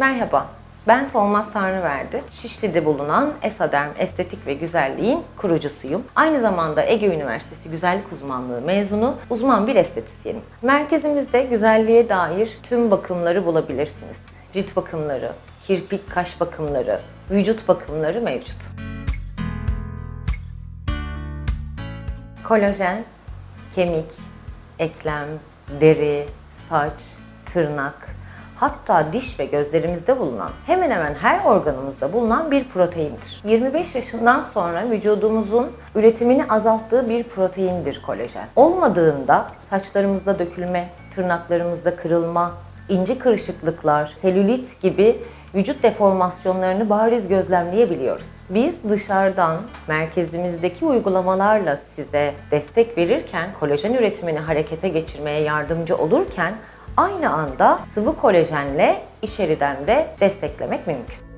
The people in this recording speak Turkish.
Merhaba, ben Solmaz Tanrıverdi. Şişli'de bulunan Esaderm Estetik ve Güzelliğin kurucusuyum. Aynı zamanda Ege Üniversitesi Güzellik Uzmanlığı mezunu uzman bir estetisyenim. Merkezimizde güzelliğe dair tüm bakımları bulabilirsiniz. Cilt bakımları, kirpik kaş bakımları, vücut bakımları mevcut. Kolajen, kemik, eklem, deri, saç, tırnak, hatta diş ve gözlerimizde bulunan hemen hemen her organımızda bulunan bir proteindir. 25 yaşından sonra vücudumuzun üretimini azalttığı bir proteindir kolajen. Olmadığında saçlarımızda dökülme, tırnaklarımızda kırılma, ince kırışıklıklar, selülit gibi vücut deformasyonlarını bariz gözlemleyebiliyoruz. Biz dışarıdan merkezimizdeki uygulamalarla size destek verirken, kolajen üretimini harekete geçirmeye yardımcı olurken aynı anda sıvı kolajenle içeriden de desteklemek mümkün.